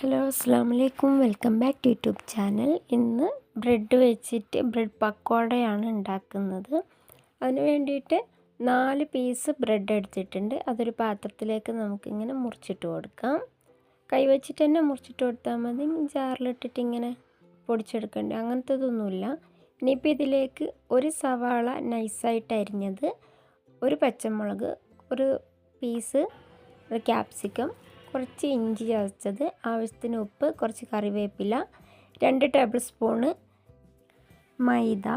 Hello അസ്സാം വലൈക്കും welcome back to YouTube channel. ഇന്ന് ബ്രെഡ് വെച്ചിട്ട് ബ്രെഡ് പക്കോടയാണ് ഉണ്ടാക്കുന്നത്. അതിന് വേണ്ടിയിട്ട് നാല് പീസ് ബ്രെഡ് എടുത്തിട്ടുണ്ട്. അതൊരു പാത്രത്തിലേക്ക് നമുക്കിങ്ങനെ മുറിച്ചിട്ട് കൊടുക്കാം. കൈ വെച്ചിട്ട് തന്നെ മുറിച്ചിട്ട് കൊടുത്താൽ മതി. ജാറിലിട്ടിട്ട് ഇങ്ങനെ പൊടിച്ചെടുക്കേണ്ട. അങ്ങനത്തതൊന്നുമില്ല. ഇനിയിപ്പോൾ ഇതിലേക്ക് ഒരു സവാള നൈസായിട്ട് അരിഞ്ഞത് ഒരു പച്ചമുളക് ഒരു പീസ് ക്യാപ്സിക്കം കുറച്ച് ഇഞ്ചി ചതച്ചത് ആവശ്യത്തിന് ഉപ്പ് കുറച്ച് കറിവേപ്പില രണ്ട് ടേബിൾ സ്പൂണ് മൈദ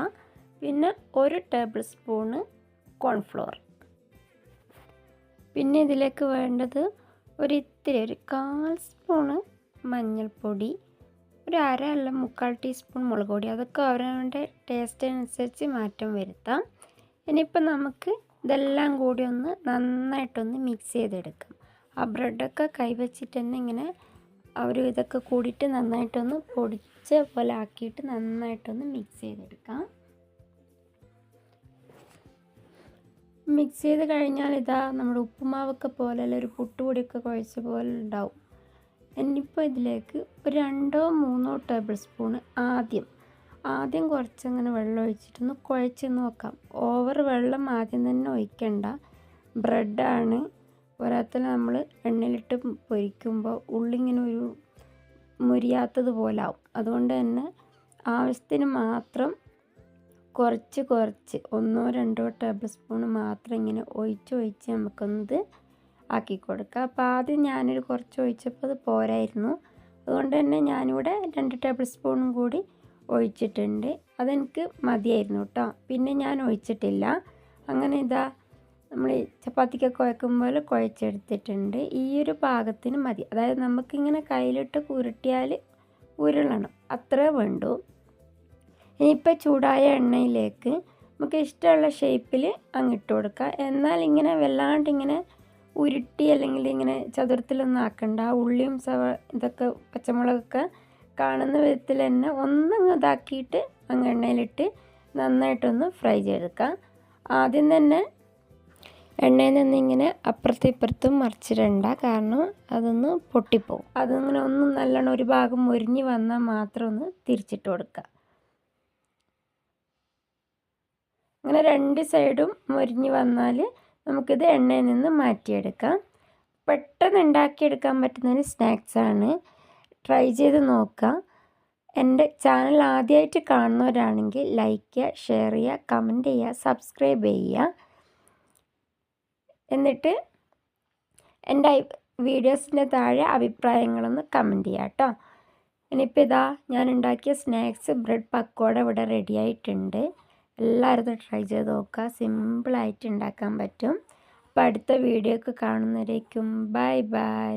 പിന്നെ ഒരു ടേബിൾ സ്പൂണ് കോൺഫ്ലോർ പിന്നെ ഇതിലേക്ക് വേണ്ടത് ഒരു ഇത്തിരി ഒരു കാൽ സ്പൂണ് മഞ്ഞൾപ്പൊടി ഒരു അര അല്ല മുക്കാൽ ടീസ്പൂൺ മുളക് പൊടി. അതൊക്കെ അവരവരുടെ ടേസ്റ്റിനനുസരിച്ച് മാറ്റം വരുത്താം. ഇനിയിപ്പോൾ നമുക്ക് ഇതെല്ലാം കൂടി ഒന്ന് നന്നായിട്ടൊന്ന് മിക്സ് ചെയ്തെടുക്കാം. ആ ബ്രെഡൊക്കെ കൈവച്ചിട്ട് തന്നെ ഇങ്ങനെ അവർ ഇതൊക്കെ കൂടിയിട്ട് നന്നായിട്ടൊന്ന് പൊടിച്ച പോലെ ആക്കിയിട്ട് നന്നായിട്ടൊന്ന് മിക്സ് ചെയ്തെടുക്കാം. മിക്സ് ചെയ്ത് കഴിഞ്ഞാൽ ഇതാ നമ്മുടെ ഉപ്പുമാവൊക്കെ പോലെ അല്ല ഒരു പുട്ടുപൊടിയൊക്കെ കുഴച്ച പോലെ ഉണ്ടാവും. ഇനിയിപ്പോൾ ഇതിലേക്ക് ഒരു രണ്ടോ മൂന്നോ ടേബിൾ സ്പൂൺ ആദ്യം ആദ്യം കുറച്ചങ്ങനെ വെള്ളം ഒഴിച്ചിട്ടൊന്ന് കുഴച്ച് നോക്കാം. ഓവർ വെള്ളം ആദ്യം തന്നെ ഒഴിക്കണ്ട. ബ്രെഡാണ് പോരാത്തതിന് നമ്മൾ എണ്ണയിലിട്ട് പൊരിക്കുമ്പോൾ ഉള്ളിങ്ങനെ ഒരു മുരിയാത്തത് പോലാവും. അതുകൊണ്ട് തന്നെ ആവശ്യത്തിന് മാത്രം കുറച്ച് കുറച്ച് ഒന്നോ രണ്ടോ ടേബിൾ സ്പൂൺ മാത്രം ഇങ്ങനെ ഒഴിച്ച് ഒഴിച്ച് നമുക്കൊന്നത് ആക്കി കൊടുക്കുക അപ്പോൾ ആദ്യം ഞാനൊരു കുറച്ച് ഒഴിച്ചപ്പോൾ അത് പോരായിരുന്നു. അതുകൊണ്ട് തന്നെ ഞാനിവിടെ രണ്ട് ടേബിൾ സ്പൂണും കൂടി ഒഴിച്ചിട്ടുണ്ട്. അതെനിക്ക് മതിയായിരുന്നു കേട്ടോ പിന്നെ ഞാൻ ഒഴിച്ചിട്ടില്ല. അങ്ങനെ ഇതാ നമ്മൾ ചപ്പാത്തിക്കൊക്കെ കുഴക്കുമ്പോൾ കുഴച്ചെടുത്തിട്ടുണ്ട്. ഈ ഒരു പാകത്തിന് മതി. അതായത് നമുക്കിങ്ങനെ കയ്യിലിട്ട് ഉരുട്ടിയാൽ ഉരുളണം. അത്രേ വേണ്ടു. ഇനിയിപ്പോൾ ചൂടായ എണ്ണയിലേക്ക് നമുക്ക് ഇഷ്ടമുള്ള ഷേപ്പിൽ അങ്ങിട്ട് കൊടുക്കുക എന്നാൽ ഇങ്ങനെ വല്ലാണ്ട് ഇങ്ങനെ ഉരുട്ടി അല്ലെങ്കിൽ ഇങ്ങനെ ചതുരത്തിലൊന്നും ആക്കണ്ട. ഉള്ളിയും സവ ഇതൊക്കെ പച്ചമുളകൊക്കെ കാണുന്ന വിധത്തിൽ തന്നെ ഒന്നങ്ങ് ഇതാക്കിയിട്ട് അങ്ങ് എണ്ണയിലിട്ട് നന്നായിട്ടൊന്ന് ഫ്രൈ ചെയ്തെടുക്കാം. ആദ്യം തന്നെ എണ്ണയിൽ നിന്ന് ഇങ്ങനെ അപ്പുറത്തും ഇപ്പുറത്തും മറിച്ചിടണ്ട. കാരണം അതൊന്ന് പൊട്ടിപ്പോവും. അതിങ്ങനെ ഒന്ന് നല്ലോണം ഒരു ഭാഗം മുരിഞ്ഞ് വന്നാൽ മാത്രം ഒന്ന് തിരിച്ചിട്ട് കൊടുക്കുക അങ്ങനെ രണ്ട് സൈഡും മുരിഞ്ഞ് വന്നാൽ നമുക്കിത് എണ്ണയിൽ നിന്ന് മാറ്റിയെടുക്കാം. പെട്ടെന്ന് ഉണ്ടാക്കിയെടുക്കാൻ പറ്റുന്ന സ്നാക്സാണ് ട്രൈ ചെയ്ത് നോക്കാം എന്റെ ചാനൽ ആദ്യമായിട്ട് കാണുന്നവരാണെങ്കിൽ ലൈക്ക് ചെയ്യുക ഷെയർ ചെയ്യുക കമന്റ് ചെയ്യുക സബ്സ്ക്രൈബ് ചെയ്യുക. എന്നിട്ട് എന്റെ വീഡിയോസിന്റെ താഴെ അഭിപ്രായങ്ങളൊന്ന് കമന്റ് ചെയ്യാം കേട്ടോ. ഇനിയിപ്പോൾ ഇതാ ഞാൻ ഉണ്ടാക്കിയ സ്നാക്സ് ബ്രെഡ് പക്കോട ഇവിടെ റെഡി ആയിട്ടുണ്ട്. എല്ലാവരും ട്രൈ ചെയ്ത് നോക്കുക. സിമ്പിളായിട്ട് ഉണ്ടാക്കാൻ പറ്റും. അപ്പോൾ അടുത്ത വീഡിയോ ഒക്കെ കാണുന്നവരേക്കും ബൈ ബൈ